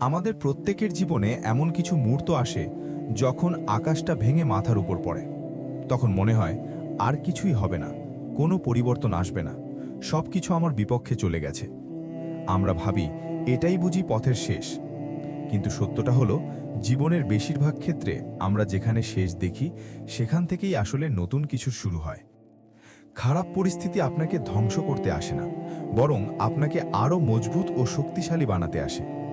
আমাদের প্রত্যেকের জীবনে এমন কিছু মুহূর্ত আসে যখন আকাশটা ভেঙে মাথার উপর পড়ে। তখন মনে হয়, আর কিছুই হবে না, কোনো পরিবর্তন আসবে না সব কিছু আমার বিপক্ষে চলে গেছে। আমরা ভাবি, এটাই বুঝি পথের শেষ। কিন্তু সত্যটা হলো, জীবনের বেশিরভাগ ক্ষেত্রে আমরা যেখানে শেষ দেখি, সেখান থেকেই আসলে নতুন কিছু শুরু হয়। খারাপ পরিস্থিতি আপনাকে ধ্বংস করতে আসে না, বরং আপনাকে আরও মজবুত ও শক্তিশালী বানাতে আসে।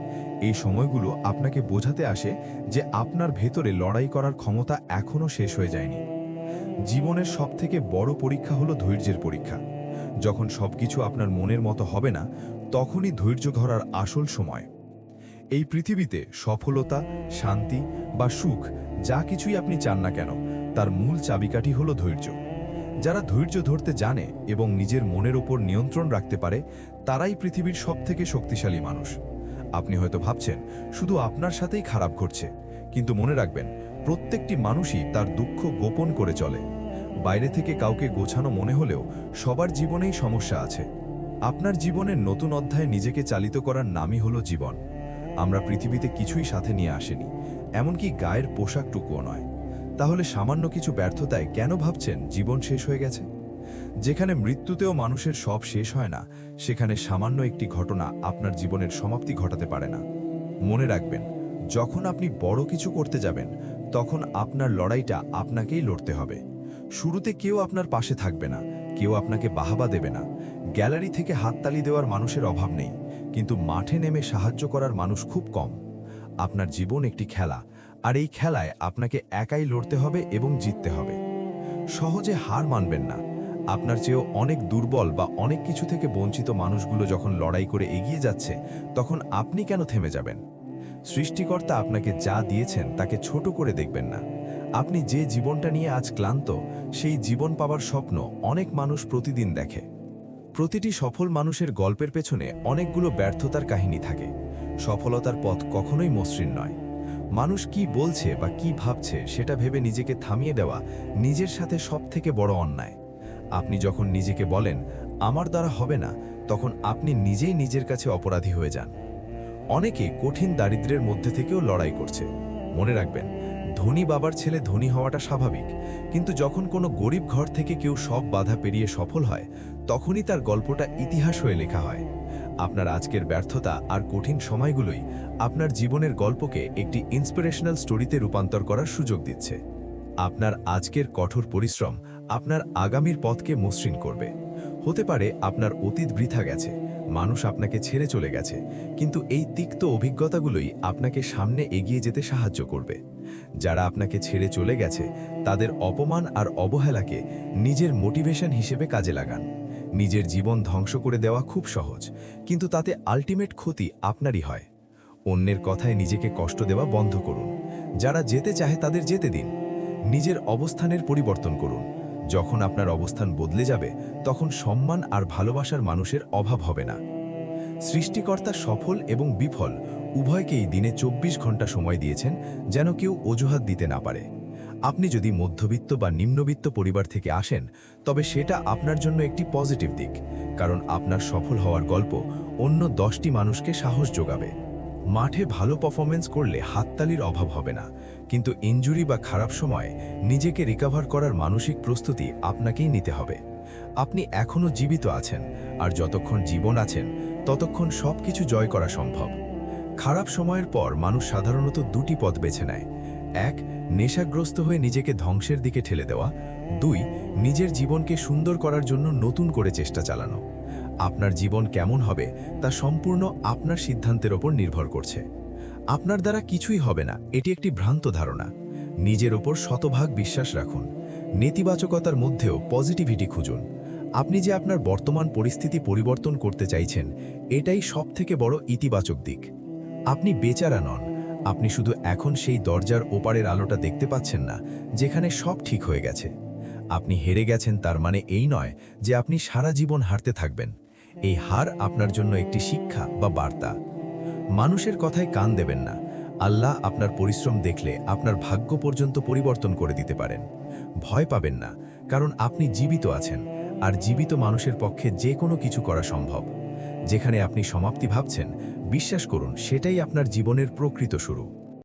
এই সময়গুলো আপনাকে বোঝাতে আসে যে আপনার ভেতরে লড়াই করার ক্ষমতা এখনও শেষ হয়ে যায়নি। জীবনের সবথেকে বড় পরীক্ষা হলো ধৈর্যের পরীক্ষা। যখন সবকিছু আপনার মনের মতো হবে না, তখনই ধৈর্য ধরার আসল সময়। এই পৃথিবীতে সফলতা, শান্তি বা সুখ যা কিছুই আপনি চান না কেন, তার মূল চাবিকাঠি হলো ধৈর্য। যারা ধৈর্য ধরতে জানে এবং নিজের মনের ওপর নিয়ন্ত্রণ রাখতে পারে, তারাই পৃথিবীর সবথেকে শক্তিশালী মানুষ। আপনি হয়তো ভাবছেন, শুধু আপনার সাথেই খারাপ ঘটছে। কিন্তু মনে রাখবেন, প্রত্যেকটি মানুষই তার দুঃখ গোপন করে চলে। বাইরে থেকে কাউকে গোছানো মনে হলেও সবার জীবনেই সমস্যা আছে। আপনার জীবনের নতুন অধ্যায়ে নিজেকে চালিত করার নামই হলো জীবন। আমরা পৃথিবীতে কিছুই সাথে নিয়ে আসেনি, এমনকি গায়ের পোশাকটুকুও নয়। তাহলে সামান্য কিছু ব্যর্থতায় কেন ভাবছেন জীবন শেষ হয়ে গেছে? যেখানে মৃত্যুতেও মানুষের সব শেষ হয় না, সেখানে সামান্য একটি ঘটনা আপনার জীবনের সমাপ্তি ঘটাতে পারে না। মনে রাখবেন, যখন আপনি বড় কিছু করতে যাবেন, তখন আপনার লড়াইটা আপনাকেই লড়তে হবে। শুরুতে কেউ আপনার পাশে থাকবে না, কেউ আপনাকে বাহাবা দেবে না। গ্যালারি থেকে হাততালি দেওয়ার মানুষের অভাব নেই, কিন্তু মাঠে নেমে সাহায্য করার মানুষ খুব কম। আপনার জীবন একটি খেলা, আর এই খেলায় আপনাকে একাই লড়তে হবে এবং জিততে হবে। সহজে হার মানবেন না। আপনার চেয়েও অনেক দুর্বল বা অনেক কিছু থেকে বঞ্চিত মানুষগুলো যখন লড়াই করে এগিয়ে যাচ্ছে, তখন আপনি কেন থেমে যাবেন? সৃষ্টিকর্তা আপনাকে যা দিয়েছেন তাকে ছোট করে দেখবেন না। আপনি যে জীবনটা নিয়ে আজ ক্লান্ত, সেই জীবন পাবার স্বপ্ন অনেক মানুষ প্রতিদিন দেখে। প্রতিটি সফল মানুষের গল্পের পেছনে অনেকগুলো ব্যর্থতার কাহিনী থাকে। সফলতার পথ কখনোই মসৃণ নয়। মানুষ কি বলছে বা কি ভাবছে সেটা ভেবে নিজেকে থামিয়ে দেওয়া নিজের সাথে সবথেকে বড় অন্যায়। আপনি যখন নিজেকে বলেন, আমার দ্বারা হবে না, তখন আপনি নিজেই নিজের কাছে অপরাধী হয়ে যান। অনেকে কঠিন দারিদ্র্যের মধ্যে থেকেও লড়াই করছে। মনে রাখবেন, ধনী বাবার ছেলে ধনী হওয়াটা স্বাভাবিক, কিন্তু যখন কোনো গরিব ঘর থেকে কেউ সব বাধা পেরিয়ে সফল হয়, তখনই তার গল্পটা ইতিহাস হয়ে লেখা হয়। আপনার আজকের ব্যর্থতা আর কঠিন সময়গুলোই আপনার জীবনের গল্পকে একটি ইন্সপিরেশনাল স্টোরিতে রূপান্তর করার সুযোগ দিচ্ছে। আপনার আজকের কঠোর পরিশ্রম আপনার আগামীর পথকে মসৃণ করবে। হতে পারে আপনার অতীত বৃথা গেছে, মানুষ আপনাকে ছেড়ে চলে গেছে, কিন্তু এই তিক্ত অভিজ্ঞতাগুলোই আপনাকে সামনে এগিয়ে যেতে সাহায্য করবে। যারা আপনাকে ছেড়ে চলে গেছে, তাদের অপমান আর অবহেলাকে নিজের মোটিভেশন হিসেবে কাজে লাগান। নিজের জীবন ধ্বংস করে দেওয়া খুব সহজ, কিন্তু তাতে আলটিমেট ক্ষতি আপনারই হয়। অন্যের কথায় নিজেকে কষ্ট দেওয়া বন্ধ করুন। যারা যেতে চাহে তাদের যেতে দিন। নিজের অবস্থানের পরিবর্তন করুন। যখন আপনার অবস্থান বদলে যাবে, তখন সম্মান আর ভালোবাসার মানুষের অভাব হবে না। সৃষ্টিকর্তা সফল এবং বিফল উভয়কেই দিনে ২৪ ঘণ্টা সময় দিয়েছেন যেন কেউ অজুহাত দিতে না পারে। আপনি যদি মধ্যবিত্ত বা নিম্নবিত্ত পরিবার থেকে আসেন, তবে সেটা আপনার জন্য একটি পজিটিভ দিক, কারণ আপনার সফল হওয়ার গল্প অন্য দশটি মানুষকে সাহস যোগাবে। মাঠে ভালো পারফরমেন্স করলে হাততালির অভাব হবে না। কিন্তু ইনজুরি বা খারাপ সময়ে নিজেকে রিকভার করার মানসিক প্রস্তুতি আপনাকেই নিতে হবে। আপনি এখনও জীবিত আছেন আর যতক্ষণ জীবন আছেন, ততক্ষণ সব কিছু জয় করা সম্ভব। খারাপ সময়ের পর মানুষ সাধারণত দুটি পথ বেছে নেয়। এক, নেশাগ্রস্ত হয়ে নিজেকে ধ্বংসের দিকে ঠেলে দেওয়া। দুই, নিজের জীবনকে সুন্দর করার জন্য নতুন করে চেষ্টা চালানো। আপনার জীবন কেমন হবে তা সম্পূর্ণ আপনার সিদ্ধান্তের ওপর নির্ভর করছে। আপনার দ্বারা কিছুই হবে না, এটি একটি ভ্রান্ত ধারণা। নিজের ওপর শতভাগ বিশ্বাস রাখুন। নেতিবাচকতার মধ্যেও পজিটিভিটি খুঁজুন। আপনি যে আপনার বর্তমান পরিস্থিতি পরিবর্তন করতে চাইছেন, এটাই সবথেকে বড় ইতিবাচক দিক। আপনি বেচারা নন। আপনি শুধু এখন সেই দরজার ওপারের আলোটা দেখতে পাচ্ছেন না, যেখানে সব ঠিক হয়ে গেছে। আপনি হেরে গেছেন তার মানে এই নয় যে আপনি সারা জীবন হারতে থাকবেন। এই হার আপনার জন্য একটি শিক্ষা বা বার্তা। মানুষের কথায় কান দেবেন না। আল্লাহ আপনার পরিশ্রম দেখলে আপনার ভাগ্য পর্যন্ত পরিবর্তন করে দিতে পারেন। ভয় পাবেন না, কারণ আপনি জীবিত আছেন, আর জীবিত মানুষের পক্ষে যে কোনো কিছু করা সম্ভব। যেখানে আপনি সমাপ্তি ভাবছেন, বিশ্বাস করুন, সেটাই আপনার জীবনের প্রকৃত শুরু।